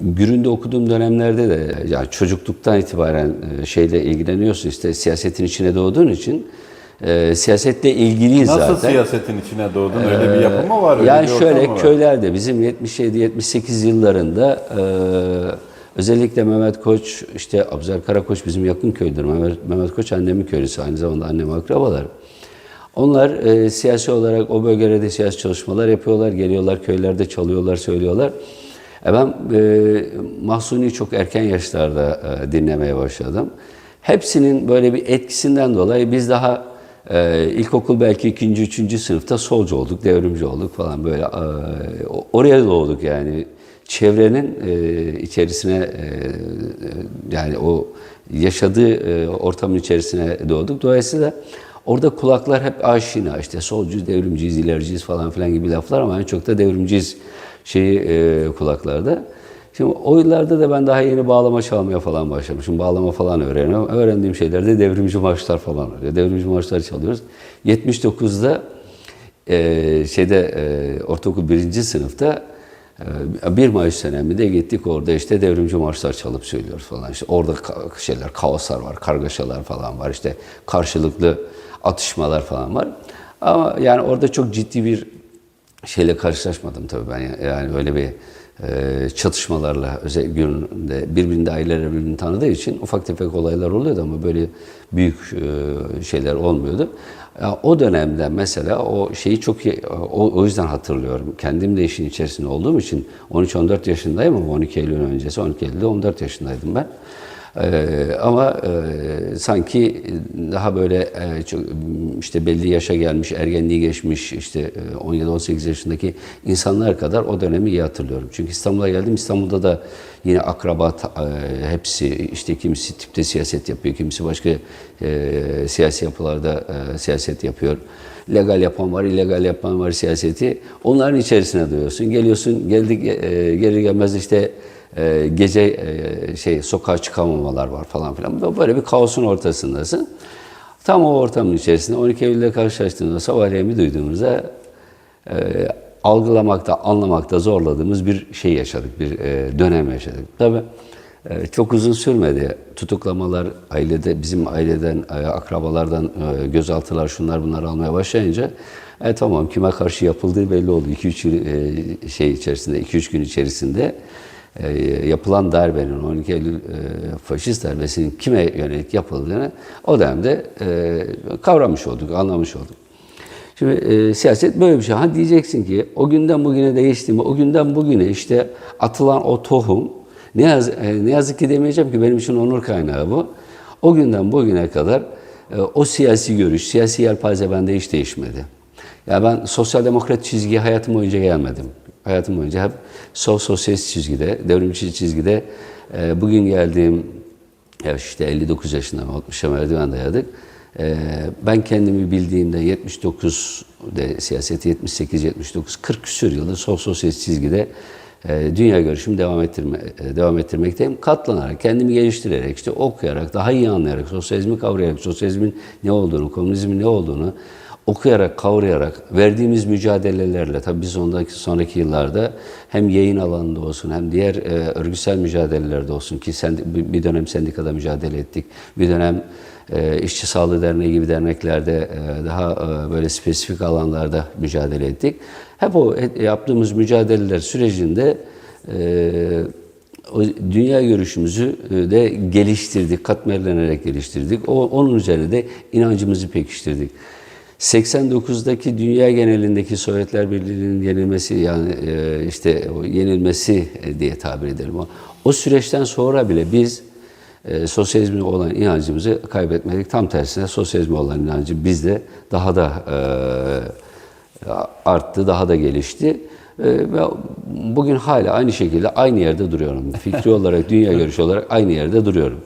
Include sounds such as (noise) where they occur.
Gürün'de okuduğum dönemlerde de yani çocukluktan itibaren e, şeyle ilgileniyorsun işte siyasetin içine doğduğun için e, siyasetle ilgiliyiz Nasıl zaten. siyasetin içine doğdun? Öyle bir yapı mı var? Öyle Yani şöyle var? köylerde bizim 77-78 yıllarında e, özellikle Mehmet Koç, işte Abzer Karakoç bizim yakın köydür. Mehmet, Mehmet Koç annemin köylüsü, aynı zamanda annem akrabalar. Onlar e, siyasi olarak o bölgelerde siyasi çalışmalar yapıyorlar, geliyorlar köylerde çalıyorlar, söylüyorlar. E ben e, Mahsuni'yi çok erken yaşlarda e, dinlemeye başladım. Hepsinin böyle bir etkisinden dolayı biz daha e, ilkokul belki ikinci, üçüncü sınıfta solcu olduk, devrimci olduk falan böyle. E, oraya doğduk yani. Çevrenin e, içerisine e, yani o yaşadığı e, ortamın içerisine doğduk. Dolayısıyla orada kulaklar hep aşina işte solcu, devrimciyiz, ilericiyiz falan filan gibi laflar ama en çok da devrimciyiz şeyi e, kulaklarda. Şimdi o yıllarda da ben daha yeni bağlama çalmaya falan başlamışım. Bağlama falan öğreniyorum. Öğrendiğim şeylerde devrimci marşlar falan oluyor. Devrimci marşlar çalıyoruz. 79'da e, şeyde e, ortaokul birinci sınıfta e, 1 Mayıs döneminde gittik orada işte devrimci marşlar çalıp söylüyoruz falan. İşte orada şeyler, kaoslar var, kargaşalar falan var. İşte karşılıklı atışmalar falan var. Ama yani orada çok ciddi bir şeyle karşılaşmadım tabii ben yani öyle bir e, çatışmalarla özel günde birbirinde aileler birbirini tanıdığı için ufak tefek olaylar oluyordu ama böyle büyük e, şeyler olmuyordu. Ya, o dönemde mesela o şeyi çok iyi, o, o yüzden hatırlıyorum. Kendim de işin içerisinde olduğum için 13-14 yaşındayım ama 12 Eylül öncesi 12 Eylül'de 14 yaşındaydım ben. Ee, ama e, sanki daha böyle e, çok, işte belli yaşa gelmiş, ergenliği geçmiş, işte e, 17-18 yaşındaki insanlar kadar o dönemi iyi hatırlıyorum. Çünkü İstanbul'a geldim. İstanbul'da da yine akraba e, hepsi işte kimisi tipte siyaset yapıyor, kimisi başka e, siyasi yapılarda e, siyaset yapıyor. Legal yapan var, illegal yapan var siyaseti. Onların içerisine duyuyorsun. Geliyorsun, geldik e, gelir gelmez işte e, gece e, şey sokağa çıkamamalar var falan filan. Böyle bir kaosun ortasındasın. Tam o ortamın içerisinde 12 Eylül'de karşılaştığımızda sabahleyin duyduğumuzda e, algılamakta, anlamakta zorladığımız bir şey yaşadık, bir e, dönem yaşadık. Tabii e, çok uzun sürmedi. Tutuklamalar ailede, bizim aileden, e, akrabalardan e, gözaltılar, şunlar bunlar almaya başlayınca e, tamam kime karşı yapıldığı belli oldu. 2-3 yıl e, şey içerisinde, 2-3 gün içerisinde yapılan darbenin, 12 Eylül e, faşist darbesinin kime yönelik yapıldığını o dönemde e, kavramış olduk, anlamış olduk. Şimdi e, siyaset böyle bir şey. Ha diyeceksin ki o günden bugüne değişti mi? O günden bugüne işte atılan o tohum ne, yaz, e, ne yazık ki demeyeceğim ki benim için onur kaynağı bu. O günden bugüne kadar e, o siyasi görüş, siyasi yelpaze bende hiç değişmedi. Ya ben sosyal demokrat çizgiye hayatım boyunca gelmedim. Hayatım boyunca hep sol sosyalist çizgide, devrimci çizgide e, bugün geldiğim ya işte 59 yaşındayım, 60'a merdiven dayadık. Ee, ben kendimi bildiğimde 79 de siyaseti 78 79 40 küsur yıldır sol sosyalist çizgide e, dünya görüşümü devam ettirme e, devam ettirmekteyim. Katlanarak, kendimi geliştirerek, işte okuyarak, daha iyi anlayarak, sosyalizmi kavrayarak, sosyalizmin ne olduğunu, komünizmin ne olduğunu okuyarak, kavrayarak, verdiğimiz mücadelelerle, tabii biz ondaki sonraki yıllarda hem yayın alanında olsun hem diğer e, örgütsel mücadelelerde olsun ki sen, bir bir dönem sendikada mücadele ettik, bir dönem e, İşçi Sağlığı Derneği gibi derneklerde e, daha e, böyle spesifik alanlarda mücadele ettik. Hep o et- yaptığımız mücadeleler sürecinde e, o dünya görüşümüzü e, de geliştirdik, katmerlenerek geliştirdik. O, onun üzerine de inancımızı pekiştirdik. 89'daki dünya genelindeki Sovyetler Birliği'nin yenilmesi yani e, işte yenilmesi e, diye tabir edelim. O, o süreçten sonra bile biz e, sosyalizme olan inancımızı kaybetmedik. Tam tersine sosyalizme olan inancı bizde daha da e, arttı, daha da gelişti. E, ve bugün hala aynı şekilde aynı yerde duruyorum. Fikri (laughs) olarak, dünya görüşü olarak aynı yerde duruyorum.